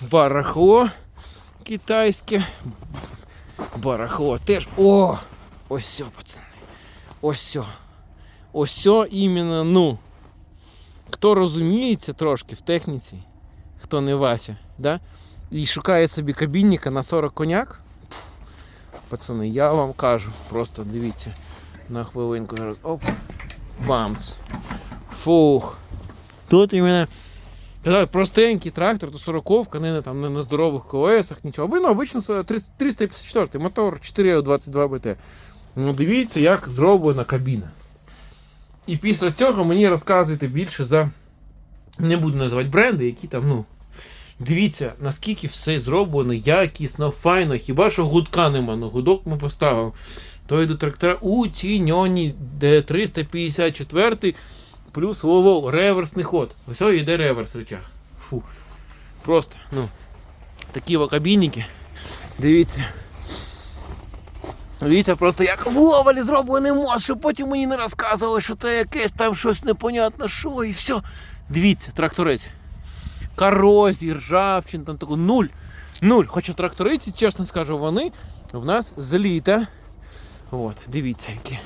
барахло китайське. Барахло теж. О! Ось пацани. Ось. Ось іменно, ну. Хто розуміється трошки в техніці, хто не Вася, да? і шукає собі кабінника на 40 коняк. пф, Пацани, я вам кажу, просто дивіться на хвилинку зараз. Оп. Бамц. Фух. Тут іменно Казав, простенький трактор, то 40 не там, не на здорових колесах, нічого. Обично, обично це 354 мотор 422 БТ. Ну дивіться, як зроблена кабіна. І після цього мені розказуєте більше за. Не буду називати бренди, які там, ну. Дивіться, наскільки все зроблено, якісно, файно. Хіба що гудка нема, ну гудок ми поставив. То йдуть трактора у Тіньоні, де 354 плюс ловол, реверсний ход. Ось йде реверс речах. Фу. Просто, ну. Такі кабінники. Дивіться. Дивіться, просто як в Овалі зроблений мост, щоб потім мені не розказували, що це якесь там щось непонятне, що і все. Дивіться, тракторець. Корозії, ржавчин, там таку нуль. Нуль. Хоча трактореці, чесно скажу, вони в нас з літа. От, дивіться, які.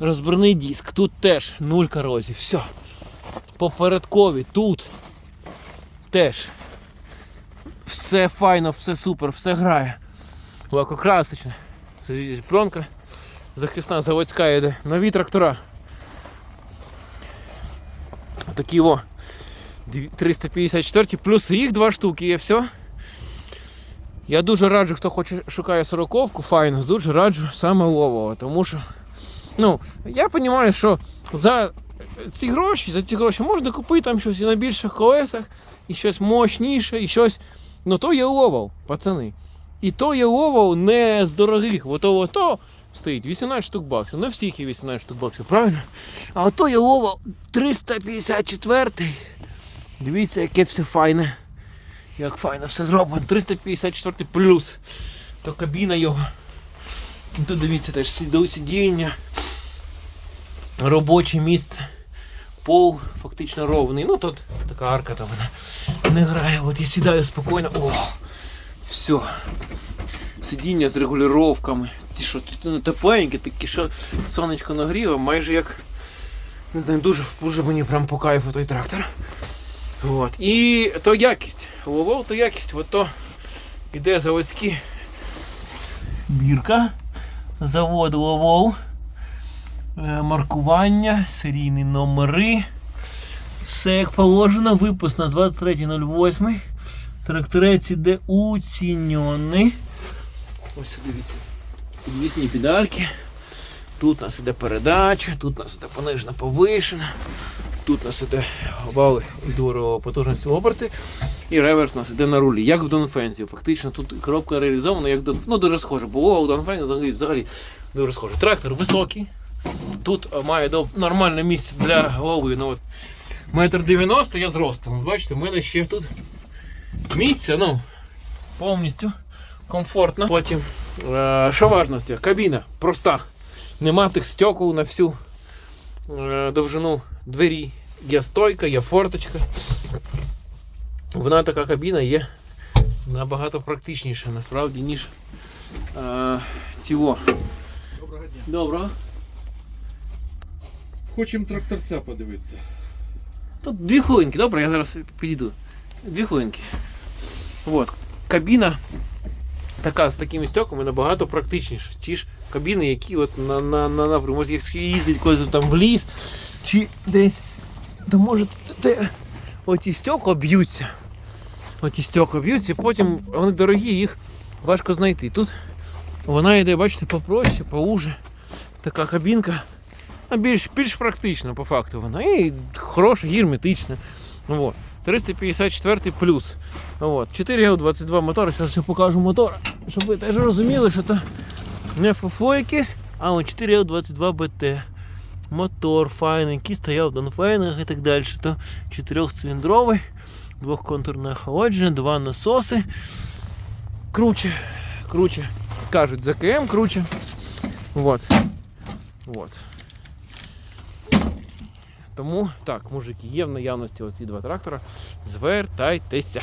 Розбірний диск. Тут теж нуль корозії. Все. Попередкові тут теж. Все файно, все супер, все грає. Лакокрасочне. Це пленка захисна заводська йде. Нові трактора. Такі о. 354 плюс їх два штуки є все. Я дуже раджу, хто хоче шукає сороковку, файно, дуже раджу саме Лового, тому що ну, я розумію, що за ці гроші, за ці гроші можна купити там щось і на більших колесах, і щось мощніше, і щось. Ну то є ловол, пацани. І то є ловол не з дорогих. Ото ото стоїть 18 штук баксів. На всіх є 18 штук баксів, правильно? А ото є ловол 354. Дивіться, яке все файне. Як файно все зроблено. 354 плюс. То кабіна його. Тут дивіться теж сидіння. Робоче місце. Пол фактично ровний. Ну тут така арка там вона не грає. От я сідаю спокійно. О! Все. Сидіння з регулювання. Ті що тут тепленькі, такі що сонечко нагріло, майже як. Не знаю, дуже, дуже мені прям по кайфу той трактор. От. І то якість. Ловов то якість, от то іде заводські бірка. Завод Ловов. Е, Маркування, серійні номери. Все як положено. Випуск на 23.08. Тракторець іде уціньоний. Ось дивіться. Підвісні педальки. Тут у нас іде передача, тут у нас іде понижена повишена. Тут у нас іде вали відвору потужності оберти. І реверс у нас іде на рулі, як в Донфензі. Фактично тут коробка реалізована як в Донфензі. Ну дуже схоже. Було у Донфензі взагалі дуже схоже. Трактор високий. Тут е, має нормальне місце для голови. Ну, от, метр 90 я зростом. Бачите, в мене ще тут місце, ну, повністю комфортно. Потім, е, що важливо, кабіна проста. Нема тих стекол на всю е, довжину двері. Є стойка, є форточка. Вона така кабіна є набагато практичніша насправді, ніж е, цього. Доброго дня. Добре. Хочемо тракторця подивитися. Тут дві хвилинки, добре, я зараз підійду. Дві хвилинки. От. Кабіна така з такими стеками набагато практичніша, ніж кабіни, які от на, на, на напрямку, може, якщо їздить кудись там в ліс чи десь, то може те, оці стекла б'ються. Оці стекла б'ються, потім вони дорогі, їх важко знайти. Тут вона йде, бачите, попроще, поуже. Така кабінка. Більш, більш практично по факту вона. І хороша, герметична. Вот. 354 плюс. Вот. 4 22 мотори. Зараз ще покажу мотор, щоб ви теж розуміли, що це не фуфло якесь, а он 4 22 БТ. Мотор файненький, стояв в Донфейнах і так далі. То 4-циліндровий, двохконтурне охолодження, два насоси. Круче, круче. Кажуть, за КМ круче. Вот. Вот. Тому так, мужики, є в наявності оці два трактора. Звертайтеся.